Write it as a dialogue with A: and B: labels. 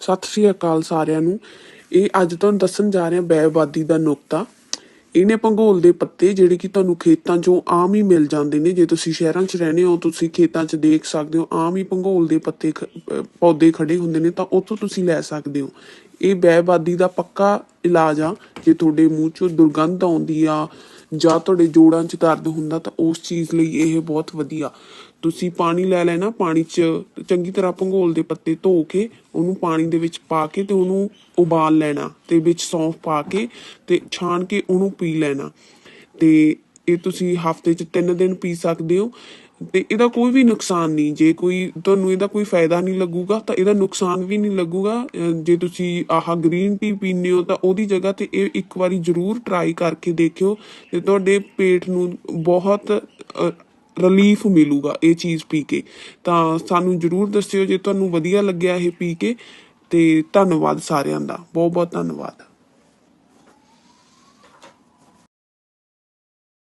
A: ਸਤਿ ਸ਼੍ਰੀ ਅਕਾਲ ਸਾਰਿਆਂ ਨੂੰ। ਇਹ ਅੱਜ ਤੁਹਾਨੂੰ ਦੱਸਣ ਜਾ ਰਹੇ ਹਾਂ ਬੈਵਾਦੀ ਦਾ ਨੁਕਤਾ। ਇਹਨੇ ਭੰਗੋਲ ਦੇ ਪੱਤੇ ਜਿਹੜੇ ਕਿ ਤੁਹਾਨੂੰ ਖੇਤਾਂ 'ਚੋਂ ਆਮ ਹੀ ਮਿਲ ਜਾਂਦੇ ਨੇ। ਜੇ ਤੁਸੀਂ ਸ਼ਹਿਰਾਂ 'ਚ ਰਹਿੰਦੇ ਹੋ, ਤੁਸੀਂ ਖੇਤਾਂ 'ਚ ਦੇਖ ਸਕਦੇ ਹੋ, ਆਮ ਹੀ ਭੰਗੋਲ ਦੇ ਪੱਤੇ ਪੌਦੇ ਖੜੇ ਹੁੰਦੇ ਨੇ ਤਾਂ ਉੱਥੋਂ ਤੁਸੀਂ ਲੈ ਸਕਦੇ ਹੋ। ਇਹ ਬੈਵਾਦੀ ਦਾ ਪੱਕਾ ਇਲਾਜ ਆ। ਜੇ ਤੁਹਾਡੇ ਮੂੰਹ 'ਚੋਂ ਦੁਰਗੰਧ ਆਉਂਦੀ ਆ ਜਾਂ ਤੁਹਾਡੇ ਜੋੜਾਂ 'ਚ ਦਰਦ ਹੁੰਦਾ ਤਾਂ ਉਸ ਚੀਜ਼ ਲਈ ਇਹ ਬਹੁਤ ਵਧੀਆ। ਤੁਸੀਂ ਪਾਣੀ ਲੈ ਲੈਣਾ, ਪਾਣੀ 'ਚ ਚੰਗੀ ਤਰ੍ਹਾਂ ਭੰਗੋਲ ਦੇ ਪੱਤੇ ਧੋ ਕੇ ਉਹਨੂੰ ਪਾਣੀ ਦੇ ਵਿੱਚ ਪਾ ਕੇ ਤੇ ਉਹਨੂੰ ਉਬਾਲ ਲੈਣਾ ਤੇ ਵਿੱਚ ਸੌਂਫ ਪਾ ਕੇ ਤੇ ਛਾਣ ਕੇ ਉਹਨੂੰ ਪੀ ਲੈਣਾ। ਤੇ ਇਹ ਤੁਸੀਂ ਹਫ਼ਤੇ 'ਚ 3 ਦਿਨ ਪੀ ਸਕਦੇ ਹੋ ਤੇ ਇਹਦਾ ਕੋਈ ਵੀ ਨੁਕਸਾਨ ਨਹੀਂ। ਜੇ ਕੋਈ, ਤੁਹਾਨੂੰ ਇਹਦਾ ਕੋਈ ਫਾਇਦਾ ਨਹੀਂ ਲੱਗੂਗਾ ਤਾਂ ਇਹਦਾ ਨੁਕਸਾਨ ਵੀ ਨਹੀਂ ਲੱਗੂਗਾ। ਅਹ ਜੇ ਤੁਸੀਂ ਆਹ ਗ੍ਰੀਨ ਟੀ ਪੀਂਦੇ ਹੋ ਤਾਂ ਉਹਦੀ ਜਗ੍ਹਾ ਤੇ ਇਹ ਇੱਕ ਵਾਰੀ ਜ਼ਰੂਰ ਟਰਾਈ ਕਰਕੇ ਦੇਖਿਓ ਤੇ ਤੁਹਾਡੇ ਪੇਟ ਨੂੰ ਬਹੁਤ ਰਿਲੀਫ ਮਿਲੂਗਾ ਇਹ ਚੀਜ਼ ਪੀ ਕੇ। ਤਾਂ ਸਾਨੂੰ ਜ਼ਰੂਰ ਦੱਸਿਓ ਜੇ ਤੁਹਾਨੂੰ ਵਧੀਆ ਲੱਗਿਆ ਇਹ ਪੀ ਕੇ। ਤੇ ਧੰਨਵਾਦ ਸਾਰਿਆਂ ਦਾ। ਬਹੁਤ ਬਹੁਤ ਧੰਨਵਾਦ।